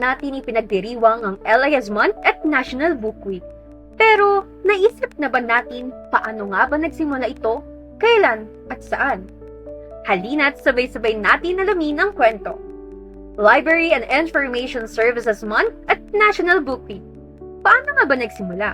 natin ipinagdiriwang ang LIS Month at National Book Week. Pero, naisip na ba natin paano nga ba nagsimula ito, kailan at saan? Halina't sabay-sabay natin alamin ang kwento. Library and Information Services Month at National Book Week. Paano nga ba nagsimula?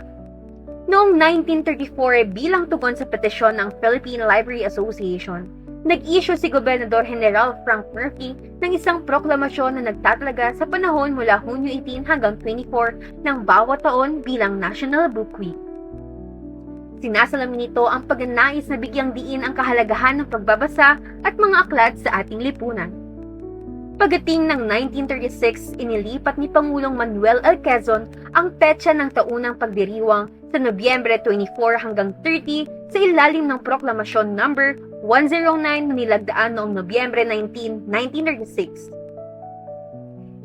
Noong 1934 bilang tugon sa petisyon ng Philippine Library Association, nag-issue si Gobernador General Frank Murphy ng isang proklamasyon na nagtatalaga sa panahon mula Hunyo 18 hanggang 24 ng bawat taon bilang National Book Week. Sinasalamin nito ang pagnanais na bigyang diin ang kahalagahan ng pagbabasa at mga aklat sa ating lipunan. Pagdating ng 1936, inilipat ni Pangulong Manuel L. Quezon ang petsa ng taunang pagdiriwang sa Nobyembre 24 hanggang 30 sa ilalim ng Proklamasyon Number 109 na nilagdaan noong Nobyembre 19, 1936.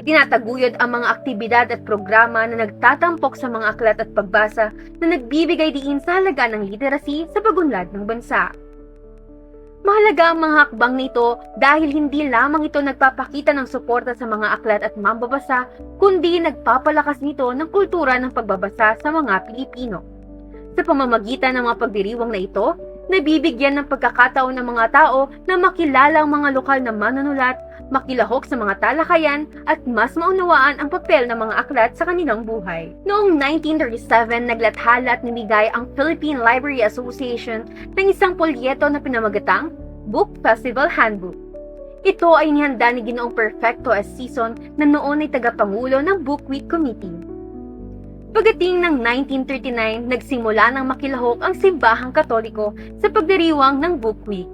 Itinataguyod ang mga aktibidad at programa na nagtatampok sa mga aklat at pagbasa na nagbibigay diin sa halaga ng literacy sa pagunlad ng bansa. Mahalaga ang mga hakbang nito dahil hindi lamang ito nagpapakita ng suporta sa mga aklat at mambabasa, kundi nagpapalakas nito ng kultura ng pagbabasa sa mga Pilipino. Sa pamamagitan ng mga pagdiriwang na ito, nabibigyan ng pagkakataon ng mga tao na makilala ang mga lokal na manunulat, makilahok sa mga talakayan, at mas maunawaan ang papel ng mga aklat sa kanilang buhay. Noong 1937, naglathala at namigay ang Philippine Library Association ng isang polyeto na pinamagatang Book Festival Handbook. Ito ay nihanda ni Ginoong Perfecto S. Season na noon ay tagapangulo ng Book Week Committee. Pagdating ng 1939, nagsimula ng makilahok ang simbahang katoliko sa pagdiriwang ng Book Week.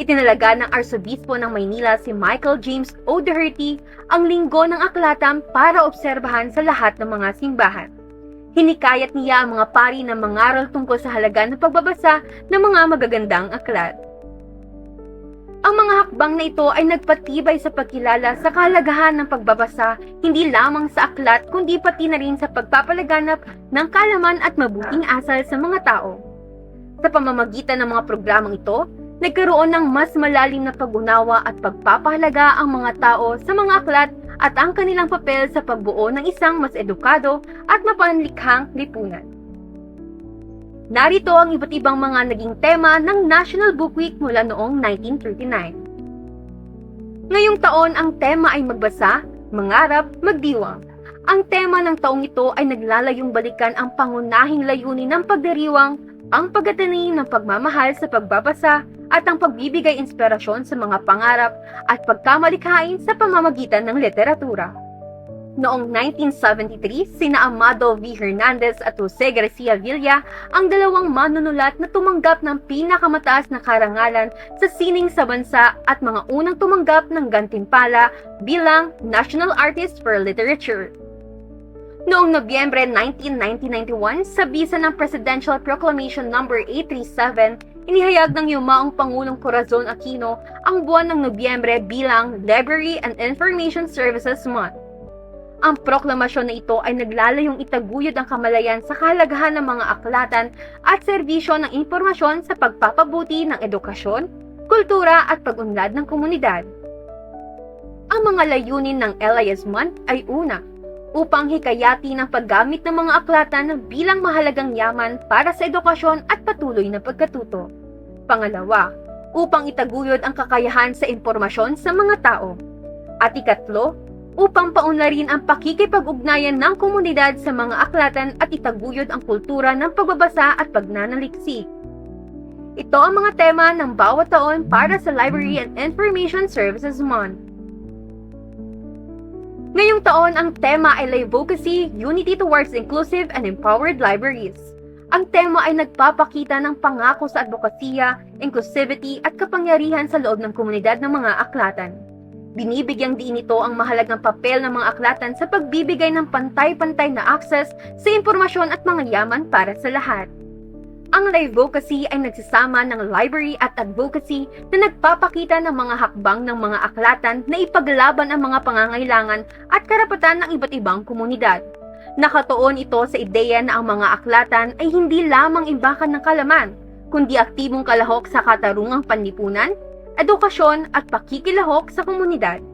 Itinalaga ng Arsobispo ng Maynila si Michael James O'Doherty ang linggo ng aklatan para obserbahan sa lahat ng mga simbahan. Hinikayat niya ang mga pari na mangaral tungkol sa halaga ng pagbabasa ng mga magagandang aklat. Ang mga hakbang na ito ay nagpatibay sa pagkilala sa kahalagahan ng pagbabasa hindi lamang sa aklat kundi pati na rin sa pagpapalaganap ng kalaman at mabuting asal sa mga tao. Sa pamamagitan ng mga programang ito, nagkaroon ng mas malalim na pag-unawa at pagpapahalaga ang mga tao sa mga aklat at ang kanilang papel sa pagbuo ng isang mas edukado at mapanlikhang lipunan. Narito ang iba't ibang mga naging tema ng National Book Week mula noong 1939. Ngayong taon ang tema ay magbasa, mangarap, magdiwang. Ang tema ng taong ito ay naglalayong balikan ang pangunahing layunin ng pagdiriwang, ang pagtatanim ng pagmamahal sa pagbabasa at ang pagbibigay inspirasyon sa mga pangarap at pagkamalikhain sa pamamagitan ng literatura. Noong 1973, sina Amado V. Hernandez at Jose Garcia Villa ang dalawang manunulat na tumanggap ng pinakamataas na karangalan sa sining sa bansa at mga unang tumanggap ng gantimpala bilang National Artist for Literature. Noong Nobyembre 19, 1991, sa bisa ng Presidential Proclamation No. 837, inihayag ng yumaong Pangulong Corazon Aquino ang buwan ng Nobyembre bilang Library and Information Services Month. Ang proklamasyon na ito ay naglalayong itaguyod ang kamalayan sa kahalagahan ng mga aklatan at serbisyo ng impormasyon sa pagpapabuti ng edukasyon, kultura at pag-unlad ng komunidad. Ang mga layunin ng LIS Month ay una, upang hikayati ng paggamit ng mga aklatan bilang mahalagang yaman para sa edukasyon at patuloy na pagkatuto. Pangalawa, upang itaguyod ang kakayahan sa impormasyon sa mga tao. At ikatlo, upang paunlarin ang pakikipag-ugnayan ng komunidad sa mga aklatan at itaguyod ang kultura ng pagbabasa at pagnanaliksik. Ito ang mga tema ng bawat taon para sa Library and Information Services Month. Ngayong taon, ang tema ay Livocacy, Unity Towards Inclusive and Empowered Libraries. Ang tema ay nagpapakita ng pangako sa advokasya, inclusivity at kapangyarihan sa loob ng komunidad ng mga aklatan. Binibigyang diin ito ang mahalagang papel ng mga aklatan sa pagbibigay ng pantay-pantay na access sa impormasyon at mga yaman para sa lahat. Ang Livocacy ay nagsasama ng library at advocacy na nagpapakita ng mga hakbang ng mga aklatan na ipaglaban ang mga pangangailangan at karapatan ng iba't ibang komunidad. Nakatuon ito sa ideya na ang mga aklatan ay hindi lamang imbakan ng kalaman, kundi aktibong kalahok sa katarungang panlipunan, edukasyon at pakikilahok sa komunidad.